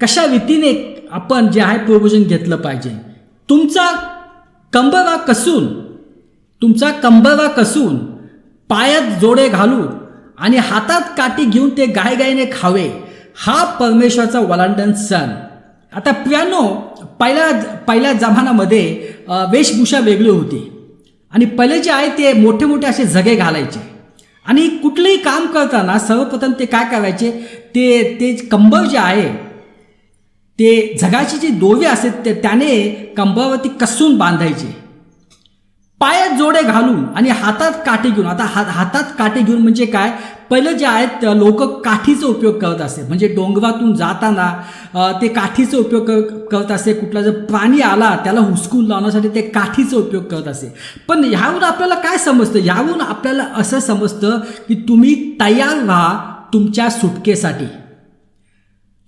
कशा रीतीने आपण जे आहे प्रोविजन घेतलं पाहिजे? तुमचा कंबरा कसून तुमचा कंबरा कसून पायात जोडे घालून आणि हातात काठी घेऊन ते गायगायीने खावे हा परमेश्वराचा वलांडन सण. आता प्रियानो पहिल्या पहिल्या जमान्यामध्ये वेशभूषा वेगळी होती. आणि पहिले जे आहे ते मोठे मोठे असे झगे घालायचे. आणि कुठलंही काम करताना सर्वप्रथम ते काय करायचे? ते ते कंबर जे आहे ते झगाची जी दोवे असते ते त्याने कंबावरती कसून बांधायचे. पायात जोडे घालून आणि हातात काठी घेऊन आता हात हातात काठी घेऊन म्हणजे काय? पहिलं जे आहेत लोक काठीचा उपयोग करत असे म्हणजे डोंगरातून जाताना ते काठीचा उपयोग करत असे कुठला जर प्राणी आला त्याला हुसकून लावण्यासाठी ते काठीचा उपयोग करत असे पण ह्यावरून आपल्याला काय समजतं? ह्यावरून आपल्याला असं समजतं की तुम्ही तयार व्हा तुमच्या सुटकेसाठी.